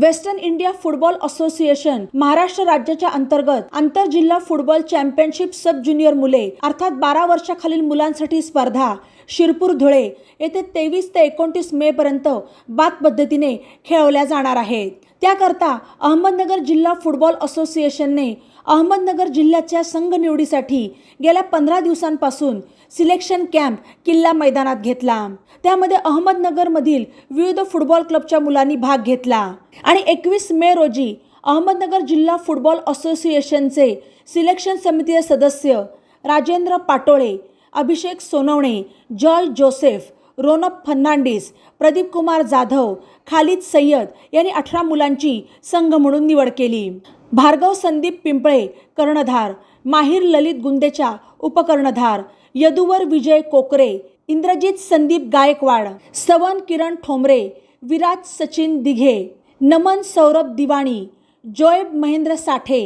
Western India football association Maharashtra राज्याच्या अंतर्गत आंतरजिल्हा फुटबॉल चॅम्पियनशिप सब ज्युनियर मुले अर्थात बारा वर्षाखालील मुलांसाठी स्पर्धा शिरपूर धुळे येथे तेवीस ते एकोणतीस मे पर्यंत बाद पद्धतीने खेळवल्या जाणार आहेत. त्याकरता अहमदनगर जिल्हा फुटबॉल असोसिएशनने अहमदनगर जिल्ह्याच्या संघ निवडीसाठी गेल्या पंधरा दिवसांपासून सिलेक्शन कॅम्प किल्ला मैदानात घेतला. त्यामध्ये अहमदनगरमधील विविध फुटबॉल क्लबच्या मुलांनी भाग घेतला. आणि एकवीस मे रोजी अहमदनगर जिल्हा फुटबॉल असोसिएशनचे सिलेक्शन समितीचे सदस्य राजेंद्र पाटोळे अभिषेक सोनवणे जॉय जोसेफ रोनप फर्नांडिस प्रदीप कुमार जाधव खालिद सय्यद यांनी अठरा मुलांची संघ म्हणून निवड केली. भार्गव संदीप पिंपळे कर्णधार. माहीर ललित गुंदेचा उपकर्णधार. यदुवर विजय कोकरे इंद्रजित संदीप गायकवाड. सवन किरण ठोंबरे विराज सचिन दिघे. नमन सौरभ दिवाणी जोएब महेंद्र साठे.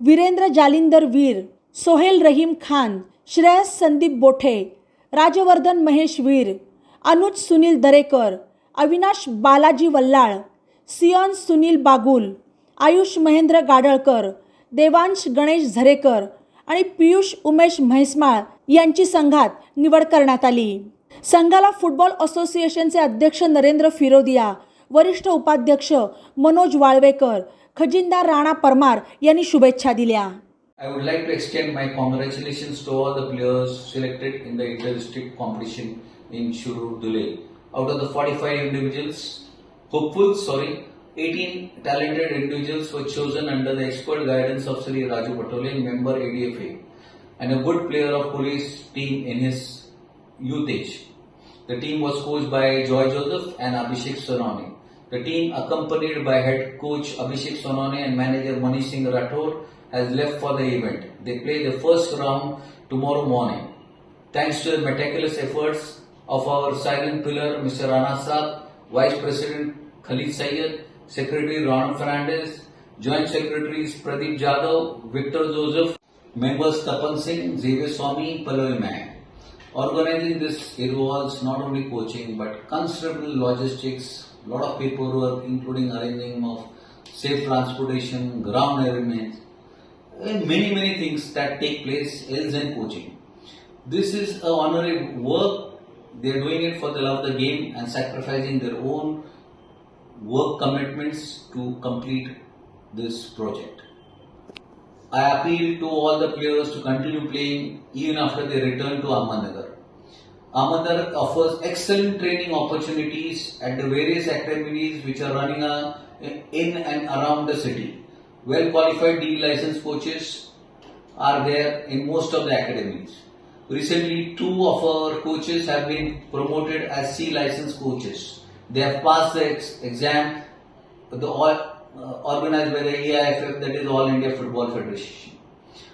वीरेंद्र जालिंदर वीर सोहेल रहीम खान श्रेयस संदीप बोठे राजवर्धन महेश वीर. अनुज सुनील दरेकर अविनाश बालाजी वल्लाळ सियॉन सुनील बागुल आयुष महेंद्र गाडळकर देवांश गणेश झरेकर आणि पियुष उमेश म्हैसमाळ यांची संघात निवड करण्यात आली. संघाला फुटबॉल असोसिएशनचे अध्यक्ष नरेंद्र फिरोदिया वरिष्ठ उपाध्यक्ष मनोज वाळवेकर खजिनदार राणा परमार यांनी शुभेच्छा दिल्या. I would like to extend my congratulations to all the players selected in the inter-district competition. In Shurur Dule. Out of the 45 individuals, hopefuls, sorry, 18 talented individuals were chosen under the expert guidance of Sri Raju Patole, member ADFA, and a good player of police team in his youth age. The team was coached by Joy Joseph and Abhishek Sonone. The team, accompanied by head coach Abhishek Sonone and manager Manish Singh Rathore, has left for the event. They play the first round tomorrow morning. Thanks to the meticulous efforts of our silent pillar, Mr. Rana Vice President Khalid Sayyed, Secretary Ron Fernandez, Joint Secretaries Pradeep Jadhav, Victor Joseph, members Tapan Singh, Xavier Swami, Paloy Mang. Organizing this involves not only coaching but considerable logistics, lot of paperwork, including arranging of safe transportation, ground arrangements, many many things that take place else than coaching. This is a honorary work. They are doing it for the love of the game and sacrificing their own work commitments to complete this project. I appeal to all the players to continue playing even after they return to Ahmednagar. Ahmednagar offers excellent training opportunities at the various academies which are running uh, in and around the city. Well qualified D licensed coaches are there in most of the academies. Recently, two of our coaches have been promoted as C license coaches. They have passed the ex- exam, the all, uh, organized by the AIFF, that is All India Football Federation.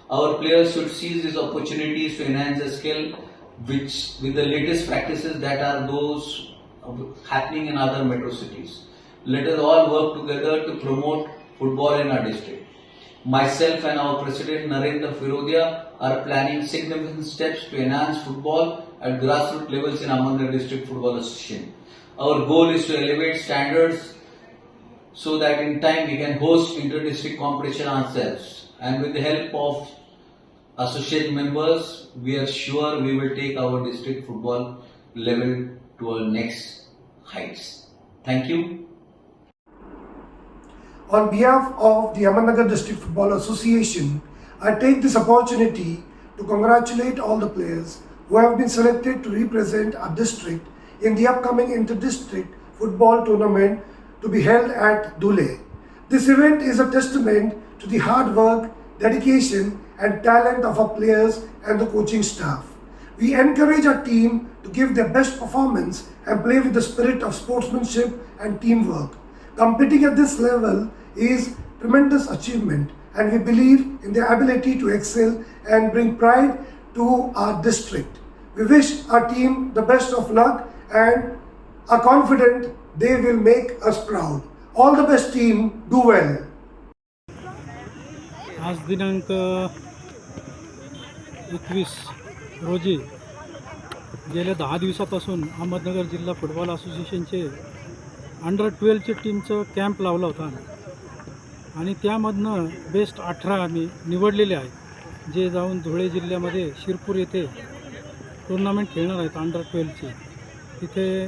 Our players should seize these opportunities to enhance their skill, which with the latest practices that are those happening in other metro cities. Let us all work together to promote football in our district. Myself and our president Narendra Firodia are planning significant steps to enhance football at grassroots levels in Ahmednagar District Football Association. Our goal is to elevate standards so that in time we can host inter-district competition ourselves. And with the help of associate members, we are sure we will take our district football level to our next heights. Thank you. On behalf of the Ahmednagar District Football Association, I take this opportunity to congratulate all the players who have been selected to represent our district in the upcoming inter-district football tournament to be held at Dule. This event is a testament to the hard work, dedication and talent of our players and the coaching staff. We encourage our team to give their best performance and play with the spirit of sportsmanship and teamwork. Competing at this level is tremendous achievement and we believe in their ability to excel and bring pride to our district. We wish our team the best of luck and are confident they will make us proud. All the best team, do well. आज दिनांक एकवीस रोजी गेल्या दहा दिवसापासून अहमदनगर जिल्हा football असोसिएशनचे under ट्वेल्वच्या टीमचं camp लावला होता आणि त्यामधनं बेस्ट अठरा आम्ही निवडलेले आहेत. जे जाऊन धुळे जिल्ह्यामध्ये शिरपूर येथे टुर्नामेंट खेळणार आहेत अंडर ट्वेल्वचे तिथे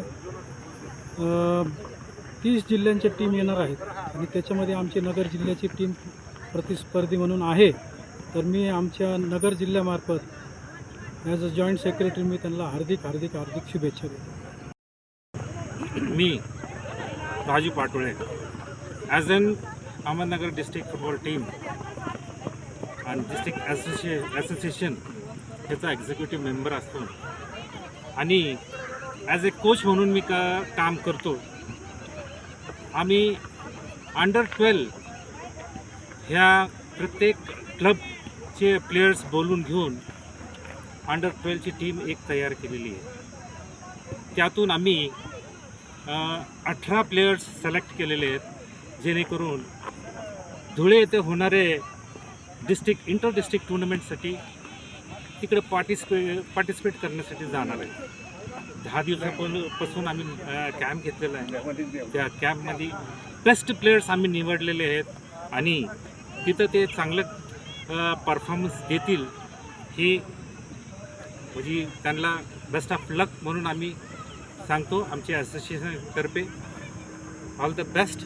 तीस जिल्ह्यांच्या टीम येणार आहेत. आणि त्याच्यामध्ये आमची नगर जिल्ह्याची टीम प्रतिस्पर्धी म्हणून आहे. तर मी आमच्या नगर जिल्ह्यामार्फत ॲज अ जॉईंट सेक्रेटरी मी त्यांना हार्दिक हार्दिक हार्दिक शुभेच्छा देतो. मी Raju Patole. As an Ahmednagar district football team आणि डिस्ट्रिक्ट ॲसोसिए असोसिएशन ह्याचा एक्झिक्युटिव्ह मेंबर असतो आणि ॲज ए कोच म्हणून मी का काम करतो. आम्ही अंडर ट्वेल्व ह्या प्रत्येक क्लबचे प्लेयर्स बोलून घेऊन अंडर ट्वेल्वची टीम एक तयार केलेली आहे. त्यातून आम्ही अठरा प्लेयर्स सिलेक्ट केलेले आहेत जेणेकरून धुळे येथे होणारे डिस्ट्रिक्ट इंटर डिस्ट्रिक्ट टुर्नामेंटसाठी तिकडे पार्टिसिपे पार्टिसिपेट करण्यासाठी जाणार आहे. दहा दिवसापासून आम्ही कॅम्प घेतलेला आहे. त्या कॅम्पमध्ये बेस्ट प्लेयर्स आम्ही निवडलेले आहेत. आणि तिथं ते चांगलं परफॉर्मन्स देतील ही म्हणजे त्यांना बेस्ट ऑफ लक म्हणून आम्ही सांगतो. आमच्या असोसिएशनतर्फे all the best